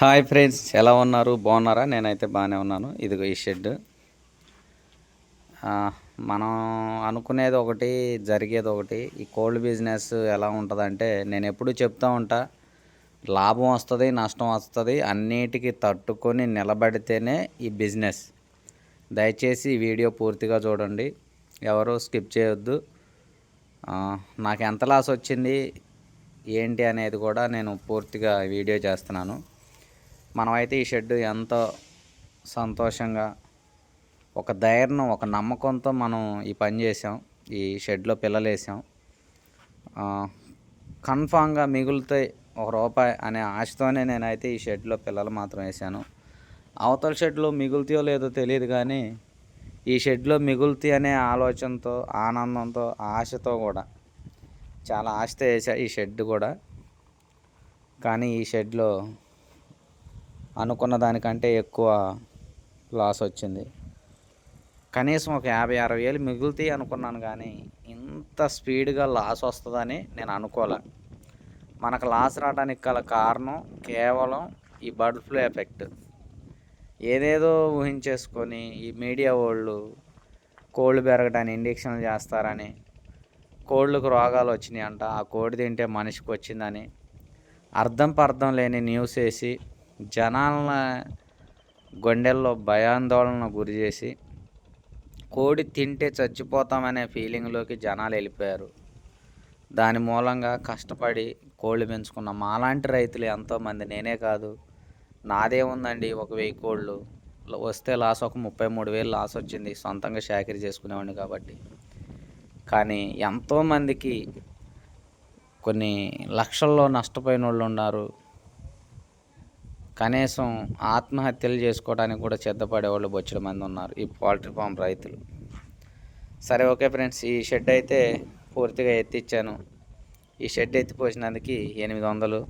Hi friends ఎలా ఉన్నారు? బాగున్నారా? నేనైతే బాగానే ఉన్నాను. ఇదిగో ఈ షెడ్. మనం అనుకునేది ఒకటి జరిగేది ఒకటి. ఈ కోల్డ్ బిజినెస్ ఎలా ఉంటుందంటే నేను ఎప్పుడు చెప్తా ఉంటా లాభం వస్తుంది నష్టం వస్తుంది అన్నిటికీ తట్టుకొని నిలబడితేనే ఈ బిజినెస్. దయచేసి ఈ వీడియో పూర్తిగా చూడండి. ఎవరు స్కిప్ చేయొద్దు. నాకు ఎంత లాస్ వచ్చింది ఏంటి అనేది కూడా నేను పూర్తిగా వీడియో చేస్తున్నాను. మనమైతే ఈ షెడ్ ఎంతో సంతోషంగా ఒక ధైర్యం ఒక నమ్మకంతో మనం ఈ పని చేసాం. ఈ షెడ్లో పిల్లలు వేసాం కన్ఫామ్గా మిగులుతాయి ఒక రూపాయి అనే ఆశతోనే నేనైతే ఈ షెడ్లో పిల్లలు మాత్రం వేసాను. అవతల షెడ్లో మిగులుతాయో లేదో తెలియదు కానీ ఈ షెడ్లో మిగులుతాయి అనే ఆలోచనతో ఆనందంతో ఆశతో కూడా చాలా ఆశతో వేసా ఈ షెడ్ కూడా. కానీ ఈ షెడ్లో అనుకున్న దానికంటే ఎక్కువ లాస్ వచ్చింది. కనీసం ఒక యాభై అరవై వేలు మిగులుతాయి అనుకున్నాను కానీ ఇంత స్పీడ్గా లాస్ వస్తుందని నేను అనుకోలే. మనకు లాస్ రావడానికి గల కారణం కేవలం ఈ బర్డ్ ఫ్లూ ఎఫెక్ట్ ఏదేదో ఊహించేసుకొని ఈ మీడియా వాళ్ళు కోళ్ళు పెరగడానికి ఇంజక్షన్లు చేస్తారని కోళ్ళకు రోగాలు వచ్చినాయి అంట ఆ కోడి తింటే మనిషికి వచ్చిందని అర్థం పర్థం లేని న్యూస్ వేసి జనాలను గుండెల్లో భయాందోళన గురి చేసి కోడి తింటే చచ్చిపోతామనే ఫీలింగ్లోకి జనాలు వెళ్ళిపోయారు. దాని మూలంగా కష్టపడి కోళ్ళు పెంచుకున్న. మాలాంటి రైతులు ఎంతోమంది నేనే కాదు నాదే ఉందండి ఒక వెయ్యి కోళ్ళు. వస్తే లాస్ ఒక ముప్పై మూడు వేలు లాస్ వచ్చింది. సొంతంగా షాకిరి చేసుకునేవాడిని కాబట్టి. కానీ ఎంతోమందికి కొన్ని లక్షల్లో నష్టపోయిన వాళ్ళు ఉన్నారు. కనీసం ఆత్మహత్యలు చేసుకోవడానికి కూడా సిద్ధపడే వాళ్ళు బొచ్చడి మంది ఉన్నారు ఈ పౌల్ట్రీ ఫామ్ రైతులు. సరే ఓకే ఫ్రెండ్స్ ఈ షెడ్ అయితే పూర్తిగా ఎత్తిచ్చాను. ఈ షెడ్ ఎత్తిపోసినందుకు ఎనిమిది వందలు.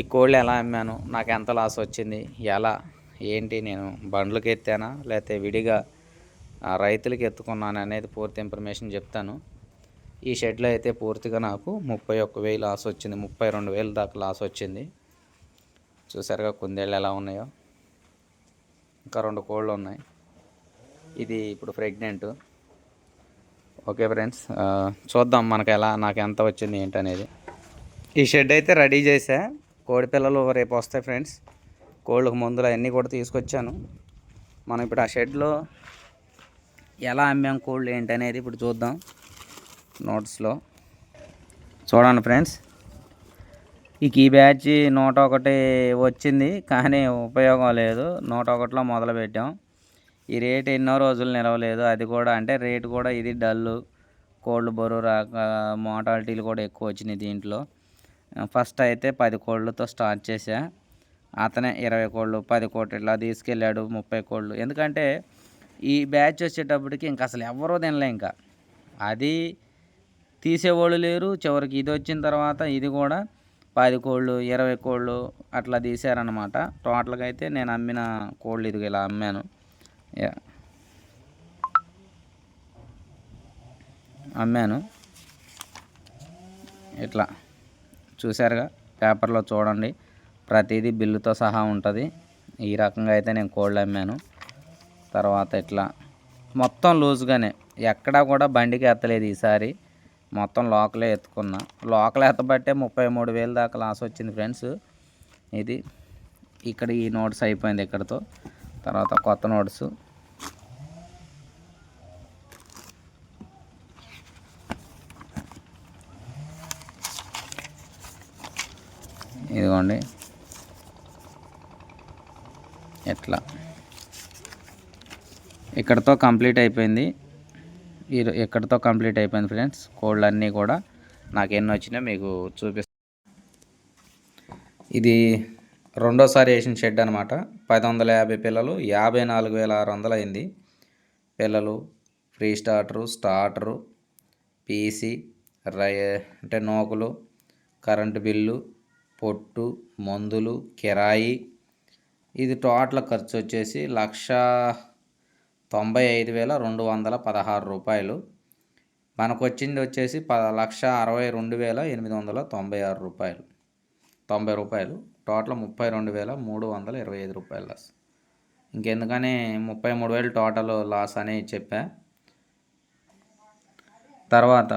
ఈ కోళ్ళు ఎలా అమ్మాను నాకు ఎంత లాస్ వచ్చింది ఎలా ఏంటి నేను బండ్లకు ఎత్తానా లేకపోతే విడిగా రైతులకి ఎత్తుకున్నాను అనేది పూర్తి ఇన్ఫర్మేషన్ చెప్తాను. ఈ షెడ్లో అయితే పూర్తిగా నాకు ముప్పై ఒక్క వేలు లాస్ వచ్చింది ముప్పై రెండు వేలు దాకా లాస్ వచ్చింది. చూసారుగా కుందేళ్ళు ఎలా ఉన్నాయో. ఇంకా రెండు కోళ్ళు ఉన్నాయి. ఇది ఇప్పుడు ప్రెగ్నెంట్. ఓకే ఫ్రెండ్స్ చూద్దాం మనకు ఎలా నాకు ఎంత వచ్చింది ఏంటి అనేది. ఈ షెడ్ అయితే రెడీ చేసా. కోడి పిల్లలు రేపు వస్తాయి ఫ్రెండ్స్. కోళ్ళకు మందులు అవన్నీ కూడా తీసుకొచ్చాను. మనం ఇప్పుడు ఆ షెడ్లో ఎలా అమ్మాం కోళ్ళు ఏంటి అనేది ఇప్పుడు చూద్దాం. నోట్స్లో. చూడండి ఫ్రెండ్స్ ఈ కీ బ్యాచ్ నూట ఒకటి వచ్చింది కానీ ఉపయోగం లేదు. నూట ఒకటిలో మొదలు పెట్టాం ఈ రేట్ ఎన్నో రోజులు నిలవలేదు. అది కూడా అంటే రేటు కూడా ఇది డల్లు. కోళ్ళు బరువు రాక మోటాలిటీలు కూడా ఎక్కువ వచ్చినాయి దీంట్లో. ఫస్ట్ అయితే పది కోళ్ళతో స్టార్ట్ చేశా. అతనే ఇరవై కోళ్ళు పది కోట్లు ఇట్లా తీసుకెళ్ళాడు ముప్పై కోళ్ళు. ఎందుకంటే ఈ బ్యాచ్ వచ్చేటప్పటికి ఇంకా అసలు ఎవరూ తినలే ఇంకా. అది తీసేవాళ్ళు లేరు చివరికి ఇది వచ్చిన తర్వాత ఇది కూడా పది కోళ్ళు ఇరవై కోళ్ళు అట్లా తీసారనమాట టోటల్గా అయితే నేను అమ్మిన కోళ్ళు ఇది ఇలా అమ్మాను. అమ్మాను. ఇట్లా. చూసారుగా పేపర్లో చూడండి. ప్రతిదీ బిల్లుతో సహా ఉంటుంది. ఈ రకంగా అయితే నేను కోళ్ళు అమ్మాను. తర్వాత ఇట్లా. మొత్తం లూజ్గానే. ఎక్కడా కూడా బండికి ఎత్తలేదు ఈసారి. మొత్తం లోకలే ఎత్తుకున్నా. లోకల్ ఎత్తబట్టే ముప్పై మూడు వేలు దాకా లాస్ వచ్చింది ఫ్రెండ్స్. ఇది ఇక్కడ ఈ నోట్స్ అయిపోయింది ఇక్కడతో. తర్వాత కొత్త నోట్స్. ఇదిగోండి. ఎట్లా ఇక్కడతో కంప్లీట్ అయిపోయింది. ఈ ఎక్కడితో కంప్లీట్ అయిపోయింది ఫ్రెండ్స్? కోళ్ళు అన్నీ కూడా నాకు ఎన్ని వచ్చినాయో మీకు చూపిస్తాను ఇది రెండోసారి వేసిన షెడ్ అనమాట పది వందల యాభై పిల్లలు యాభై నాలుగు వేల ఆరు వందలు అయింది పిల్లలు ఫ్రీ స్టార్టరు స్టార్టరు పీసీ రై అంటే నోకులు కరెంటు బిల్లు పొట్టు మందులు కిరాయి. ఇది టోటల్ ఖర్చు వచ్చేసి లక్ష తొంభై ఐదు వేల రెండు వందల పదహారు రూపాయలు. మనకు వచ్చింది వచ్చేసి ప లక్ష అరవై రెండు వేల ఎనిమిది వందల తొంభై ఆరు రూపాయలు. తొంభై రూపాయలు. టోటల్ ముప్పై రెండు వేల మూడు వందల ఇరవై ఐదు రూపాయలు లాస్ ఇంకెందుకని ముప్పై మూడు వేలు టోటల్ లాస్ అని చెప్పా. తర్వాత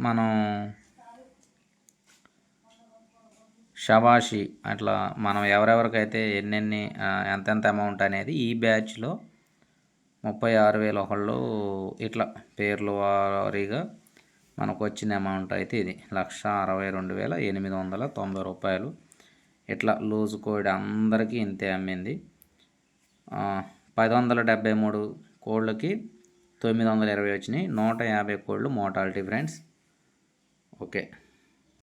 మనం షబాషి అట్లా మనం ఎవరెవరికైతే ఎన్నెన్ని ఎంతెంత అమౌంట్ అనేది ఈ బ్యాచ్లో ముప్పై ఆరు వేల ఒకళ్ళు ఇట్లా పేర్లు వారీగా మనకు వచ్చిన అమౌంట్ అయితే ఇది. లక్ష అరవై రెండు వేల ఎనిమిది వందల తొంభై రూపాయలు. ఇట్లా లూజ్ కోడ్ అందరికీ ఇంతే అమ్మింది. పది వందల డెబ్బై మూడు కోళ్ళకి తొమ్మిది వందల ఇరవై వచ్చినాయి. నూట యాభై కోళ్ళు మోటాలిటీ ఫ్రెండ్స్ ఓకే.